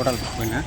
ஹோட்டலுக்கு போயினேன்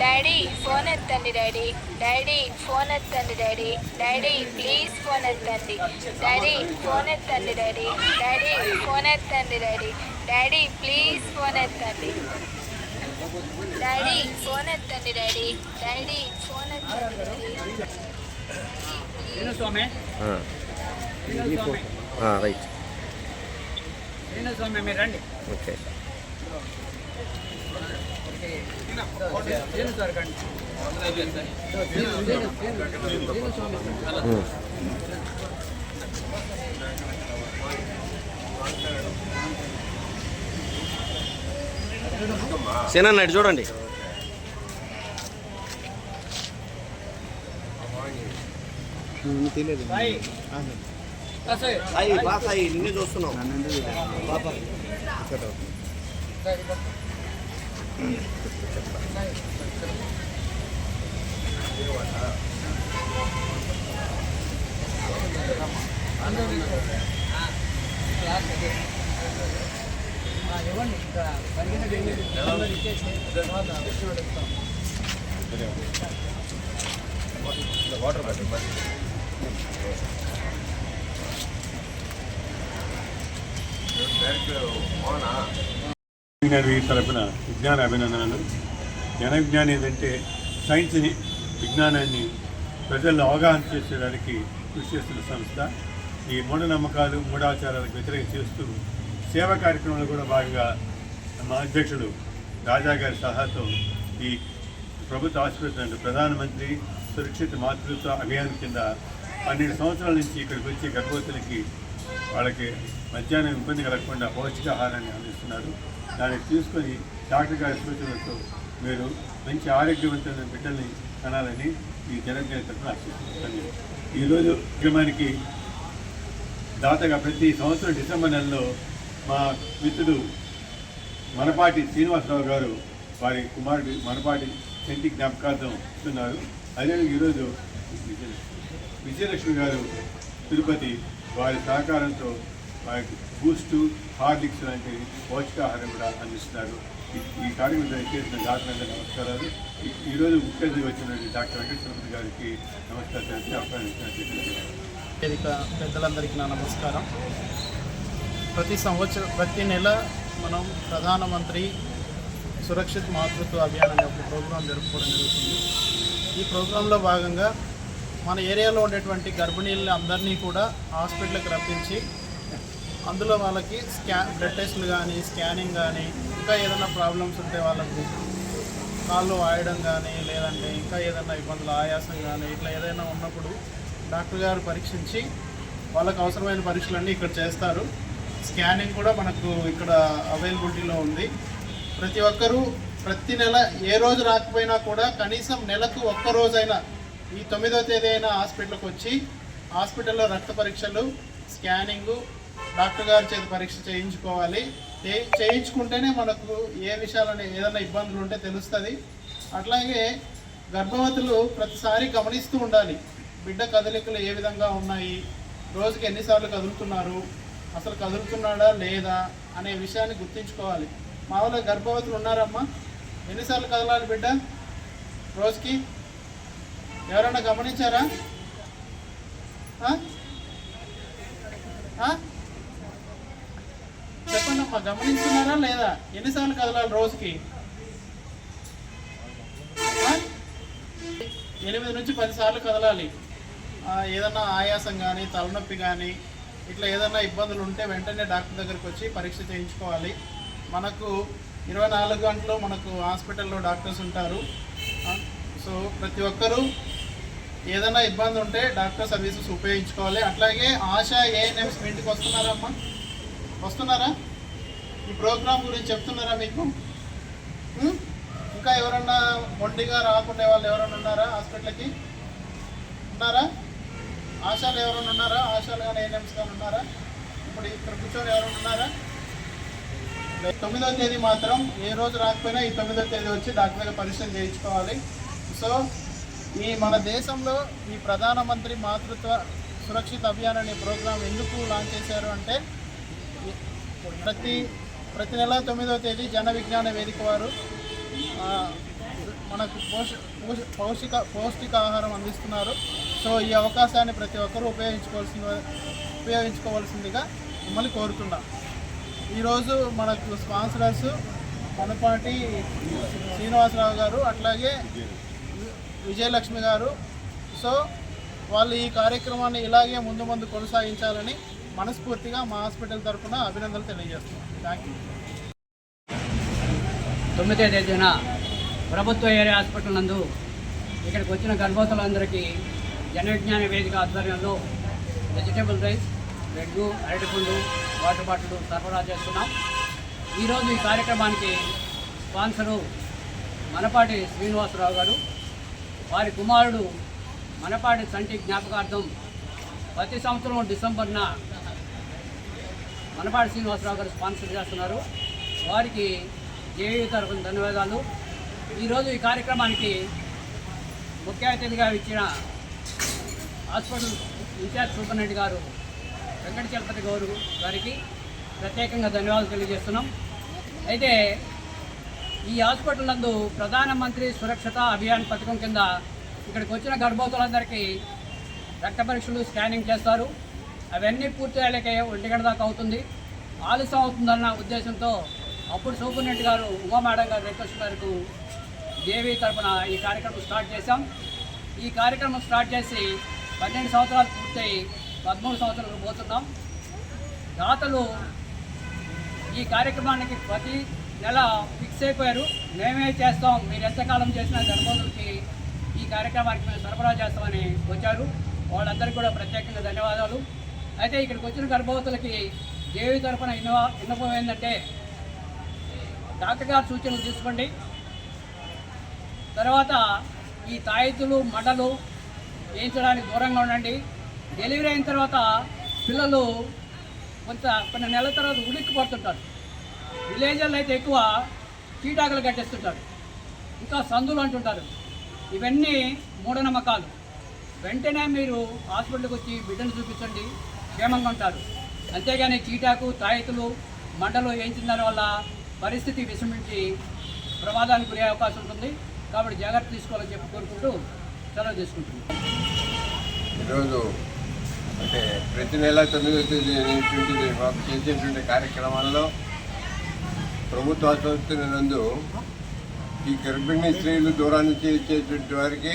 daddy phone ఎత్తండి డాడీ. డాడీ ఫోన్ ఎత్తండి డాడీ. డాడీ ప్లీజ్ ఫోన్ ఎత్తండి. డాడీ ఫోన్ ఎత్తండి డాడీ. డాడీ ఫోన్ ఎత్తండి డాడీ. డాడీ ప్లీజ్ ఫోన్ ఎత్తండి. డాడీ ఫోన్ ఎత్తండి డాడీ డాడీ ఫోన్ ఎత్తండి డాడీ స్వామి రైట్ స్వామి మీరు రండి ఓకే జీను సార్ కండి సేనా ఇటు చూడండి. సాయి బా సాయి నిన్నే చూస్తున్నాం విజ్ఞాన వీరి తరపున విజ్ఞాన అభినందనలు. జన విజ్ఞానం ఏంటంటే సైన్స్ని విజ్ఞానాన్ని ప్రజల్లో అవగాహన చేసేదానికి కృషి చేస్తున్న సంస్థ. ఈ మూఢనమ్మకాలు మూఢాచారాలకు వ్యతిరేకం చేస్తూ సేవా కార్యక్రమంలో కూడా భాగంగా మా అధ్యక్షుడు రాజా గారి సలహాతో ఈ ప్రభుత్వ ఆసుపత్రి ప్రధానమంత్రి సురక్షిత మాతృత్వ అభియాన్ కింద పన్నెండు సంవత్సరాల నుంచి ఇక్కడికి వచ్చే గర్భవతులకి వాళ్ళకి మధ్యాహ్నం ఇబ్బంది కలగకుండా పౌష్టికాహారాన్ని అందిస్తున్నారు. దాన్ని తీసుకొని డాక్టర్ గారి సూచనలతో మీరు మంచి ఆరోగ్యవంతమైన బిడ్డల్ని కనాలని ఈ జనజ్ఞాన తరఫున ఆశిస్తున్నాను ఈరోజు ఉద్యమానికి దాతగా ప్రతి సంవత్సరం డిసెంబర్ నెలలో మా మిత్రుడు మనపాటి శ్రీనివాసరావు గారు వారి కుమారుడు మనపాటి చెంటి జ్ఞాపకార్థం ఇస్తున్నారు. అదే ఈరోజు విజయలక్ష్మి గారు తిరుపతి వారి సహకారంతో వారికి బూస్టు హార్లిక్స్ లాంటి పౌష్టికాహారం కూడా అందిస్తున్నారు. ఈ- కార్యక్రమం చేసిన డాక్టర్ అందరికీ నమస్కారాలు. ఈరోజు ముఖ్య వచ్చినటువంటి డాక్టర్ వెంకటేశ్వర గారికి నమస్కారం తెలిసి ఆహ్వానిస్తున్నారు పెద్దలందరికీ నా నమస్కారం. ప్రతి సంవత్సరం ప్రతి నెల మనం ప్రధానమంత్రి సురక్షిత్ మాతృత్వ అభియాన్ అనే ఒక ప్రోగ్రాం జరుపుకోవడం జరుగుతుంది. ఈ ప్రోగ్రాంలో భాగంగా మన ఏరియాలో ఉండేటువంటి గర్భిణీలని అందరినీ కూడా హాస్పిటల్కి రప్పించి అందులో వాళ్ళకి స్కా బ్లడ్ టెస్ట్లు కానీ స్కానింగ్ కానీ ఇంకా ఏదైనా ప్రాబ్లమ్స్ ఉంటే వాళ్ళకు కాళ్ళు వాయడం కానీ లేదంటే ఇంకా ఏదైనా ఇబ్బందులు ఆయాసం కానీ ఇట్లా ఏదైనా ఉన్నప్పుడు డాక్టర్ గారు పరీక్షించి వాళ్ళకు అవసరమైన పరీక్షలన్నీ ఇక్కడ చేస్తారు. స్కానింగ్ కూడా మనకు ఇక్కడ అవైలబిలిటీలో ఉంది. ప్రతి ఒక్కరూ ప్రతి నెల ఏ రోజు రాకపోయినా కూడా కనీసం నెలకు ఒక్క రోజైనా ఈ తొమ్మిదో తేదీ అయినా హాస్పిటల్కి వచ్చి హాస్పిటల్లో రక్త పరీక్షలు స్కానింగు డాక్టర్ గారి చేతి పరీక్ష చేయించుకోవాలి. చేయించుకుంటేనే మనకు ఏ విషయాలని ఏదైనా ఇబ్బందులు ఉంటే తెలుస్తుంది. అట్లాగే గర్భవతులు ప్రతిసారి గమనిస్తూ ఉండాలి. బిడ్డ కదలికలు ఏ విధంగా ఉన్నాయి? రోజుకి ఎన్నిసార్లు కదులుతున్నారు? అసలు కదులుతున్నాడా లేదా అనే విషయాన్ని గుర్తుంచుకోవాలి. మా వాళ్ళ గర్భవతులు ఉన్నారమ్మా. ఎన్నిసార్లు కదలాలి బిడ్డ? రోజుకి? ఎవరైనా గమనించారా? చెప్పండి అమ్మా గమనిస్తున్నారా లేదా? ఎన్నిసార్లు కదలాలి రోజుకి? ఎనిమిది నుంచి పది సార్లు కదలాలి. ఏదన్నా ఆయాసం కానీ తలనొప్పి కానీ ఇట్లా ఏదైనా ఇబ్బందులు ఉంటే వెంటనే డాక్టర్ దగ్గరికి వచ్చి పరీక్ష చేయించుకోవాలి. మనకు ఇరవై నాలుగు గంటలు మనకు హాస్పిటల్లో డాక్టర్స్ ఉంటారు. సో ప్రతి ఒక్కరూ ఏదైనా ఇబ్బంది ఉంటే డాక్టర్ సర్వీసెస్ ఉపయోగించుకోవాలి. అట్లాగే ఆశా ఏఎన్ఎంస్ మీ ఇంటికి వస్తున్నారమ్మా? వస్తున్నారా? ఈ ప్రోగ్రామ్ గురించి చెప్తున్నారా మీకు? ఇంకా ఎవరన్నా ఒంటిగా రాకుండా వాళ్ళు ఎవరైనా ఉన్నారా హాస్పిటల్కి? ఉన్నారా? ఆశాలు ఎవరైనా ఉన్నారా? ఆశాలు కానీ ఏఎన్ఎంస్ కానీ ఉన్నారా? ఇప్పుడు ఇక్కడ కూర్చొని ఎవరైనా ఉన్నారా? తొమ్మిదో తేదీ మాత్రం ఏ రోజు రాకపోయినా ఈ తొమ్మిదో తేదీ వచ్చి డాక్టర్ దగ్గర పరీక్షలు చేయించుకోవాలి. సో ఈ మన దేశంలో ఈ ప్రధానమంత్రి మాతృత్వ సురక్షిత అభియాన్ అనే ప్రోగ్రాం ఎందుకు లాంచ్ చేశారు అంటే ప్రతి ప్రతి నెల తొమ్మిదవ తేదీ జన విజ్ఞాన వేదిక వారు మనకు పోష పోష- పౌష్టిక పౌష్టికాహారం అందిస్తున్నారు. సో ఈ అవకాశాన్ని ప్రతి ఒక్కరూ ఉపయోగించుకోవాల్సిన ఉపయోగించుకోవాల్సిందిగా మిమ్మల్ని కోరుతున్నాం. ఈరోజు మనకు స్పాన్సరర్స్ మనపాటి శ్రీనివాసరావు గారు అట్లాగే విజయలక్ష్మి గారు. సో వాళ్ళు ఈ కార్యక్రమాన్ని ఇలాగే ముందు ముందు కొనసాగించాలని మనస్ఫూర్తిగా మా హాస్పిటల్ తరఫున అభినందనలు తెలియజేస్తున్నాం. థ్యాంక్ యూ తొమ్మిదో తేదీన ప్రభుత్వ ఏరియా హాస్పిటల్ నందు ఇక్కడికి వచ్చిన గర్భవతులందరికీ జనవిజ్ఞాన వేదిక ఆధ్వర్యంలో వెజిటేబుల్ రైస్ బ్రెడ్ అరటిపండు వాటర్ బాటిల్ సరఫరా చేస్తున్నాం. ఈరోజు ఈ కార్యక్రమానికి స్పాన్సరు మనపాటి శ్రీనివాసరావు గారు. వారి కుమారుడు మనపాటి సంటి జ్ఞాపకార్థం ప్రతి సంవత్సరం డిసెంబర్న మనపాటి శ్రీనివాసరావు గారు స్పాన్సర్ చేస్తున్నారు. వారికి జేయూ తరఫున ధన్యవాదాలు. ఈరోజు ఈ కార్యక్రమానికి ముఖ్య అతిథిగా ఇచ్చిన హాస్పిటల్ ఇన్ఛార్జ్ సూపరింటెండెంట్ గారు వెంకట చలపతి గౌరు గారికి ప్రత్యేకంగా ధన్యవాదాలు తెలియజేస్తున్నాం. అయితే ఈ హాస్పిటల్ నందు ప్రధానమంత్రి సురక్షత అభియాన్ పథకం కింద ఇక్కడికి వచ్చిన గర్భవతులందరికీ రక్త పరీక్షలు స్కానింగ్ చేస్తారు. అవన్నీ పూర్తి అయ్యాకే ఒంటి గంట దాకా అవుతుంది. ఆలస్యం అవుతుందన్న ఉద్దేశంతో అప్పుడు సూపరింటెండెంట్ గారు ఉమా మేడం గారు రిక్వెస్ట్ మేరకు దేవి తరపున ఈ కార్యక్రమం స్టార్ట్ చేశాం. ఈ కార్యక్రమం స్టార్ట్ చేసి పన్నెండు సంవత్సరాలు పూర్తయి పదమూడు సంవత్సరాలు పోతున్నాం. దాతలు ఈ కార్యక్రమానికి ప్రతి నెల ఫిక్స్ అయిపోయారు. మేమే చేస్తాం. మీరు ఎంతకాలం చేసిన గర్భవతులకి ఈ కార్యక్రమానికి మేము సరఫరా చేస్తామని వచ్చారు. వాళ్ళందరికీ కూడా ప్రత్యేకంగా ధన్యవాదాలు. అయితే ఇక్కడికి వచ్చిన గర్భవతులకి దేవి తరఫున ఇన్నో విన్నపం ఏంటంటే డాక్టర్ గారు సూచనలు తీసుకోండి. తర్వాత ఈ తాయితులు మడలు వేయించడానికి దూరంగా ఉండండి. డెలివరీ అయిన తర్వాత పిల్లలు కొంత కొన్ని నెలల తర్వాత ఉలిక్కి పడుతుంటారు. విలేజర్లు అయితే ఎక్కువ చీటాకులు కట్టేస్తుంటారు. ఇంకా సందులు అంటుంటారు. ఇవన్నీ మూఢనమ్మకాలు. వెంటనే మీరు హాస్పిటల్కి వచ్చి బిడ్డను చూపించండి. క్షేమంగా ఉంటారు. అంతేగాని చీటాకు తాయితులు మంటలు వేయించిన దానివల్ల పరిస్థితి విషమించి ప్రమాదానికి గురయ్యే అవకాశం ఉంటుంది. కాబట్టి జాగ్రత్త తీసుకోవాలని చెప్పి కోరుకుంటూ సెలవు చేసుకుంటుంది ఈరోజు అంటే ప్రతి నెల తొమ్మిదో తేదీ మాకు చేసేటువంటి కార్యక్రమాల్లో ప్రభుత్వ ఆసుపత్రి నందు ఈ గర్భిణీ స్త్రీలు దూరం నుంచి ఇచ్చేటువంటి వారికి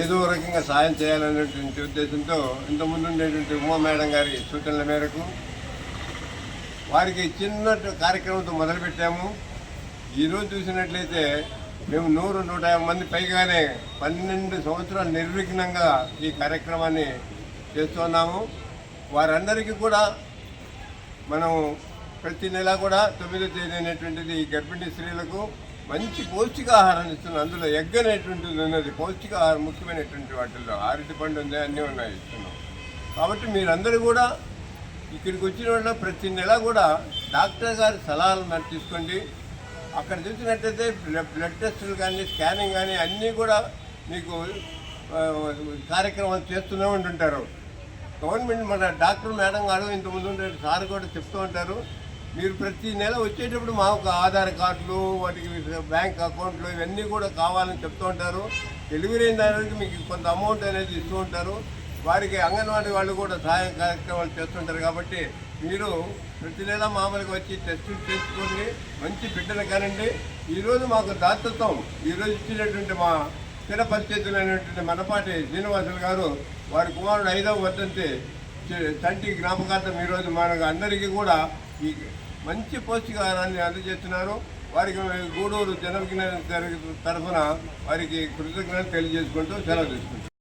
ఏదో రకంగా సాయం చేయాలనేటువంటి ఉద్దేశంతో ఇంతకుముందు ఉండేటువంటి ఉమా మేడం గారి సూచనల మేరకు వారికి చిన్న కార్యక్రమంతో మొదలుపెట్టాము. ఈరోజు చూసినట్లయితే మేము నూరు నూట యాభై మంది పైగానే పన్నెండు సంవత్సరాలు నిర్విఘ్నంగా ఈ కార్యక్రమాన్ని చేస్తున్నాము వారందరికీ కూడా మనం ప్రతి నెల కూడా తొమ్మిదో తేదీ అనేటువంటిది ఈ గర్భిణీ స్త్రీలకు మంచి పౌష్టికాహారం ఇస్తున్నాం అందులో ఎగ్ అనేటువంటిది ఉన్నది పౌష్టికాహారం ముఖ్యమైనటువంటి వాటిల్లో. అరటిపండు పండు ఉంది అన్నీ ఉన్నాయి ఇస్తున్నాం. కాబట్టి మీరందరూ కూడా ఇక్కడికి వచ్చిన వాళ్ళ ప్రతి నెల కూడా డాక్టర్ గారి సలహాలు మరి తీసుకోండి. అక్కడ చూసినట్టయితే బ్లడ్ బ్లడ్ టెస్టులు కానీ స్కానింగ్ కానీ అన్నీ కూడా మీకు కార్యక్రమాలు చేస్తూనే ఉంటుంటారు. గవర్నమెంట్ మన డాక్టర్ మేడం గారు ఇంతకుముందు ఉండే సార్ కూడా చెప్తూ ఉంటారు. మీరు ప్రతి నెల వచ్చేటప్పుడు మాకు ఆధార్ కార్డులు వాటికి బ్యాంక్ అకౌంట్లు ఇవన్నీ కూడా కావాలని చెప్తూ ఉంటారు. డెలివరీ అయిన దానికి మీకు కొంత అమౌంట్ అనేది ఇస్తూ ఉంటారు. వారికి అంగన్వాడీ వాళ్ళు కూడా సహాయం కార్యక్రమాలు చేస్తుంటారు కాబట్టి మీరు ప్రతి నెల మామూలుగా వచ్చి టెస్టులు చేసుకోండి మంచి బిడ్డలు కానండి. ఈరోజు మాకు దాతృత్వం ఈరోజు ఇచ్చినటువంటి మా స్థిర పరిస్థితులైనటువంటి మనపాటి శ్రీనివాసులు గారు వారి కుమారుడు ఐదవ వర్ధంతి తంటి చంటి జ్ఞాపకార్థం ఈరోజు మనకు అందరికీ కూడా ఈ మంచి పౌష్టికాహారాన్ని అందజేస్తున్నారు. వారికి గూడూరు జనవిజ్ఞాన తరఫున వారికి కృతజ్ఞతలు తెలియజేసుకుంటూ సెలవు తీసుకుంటాం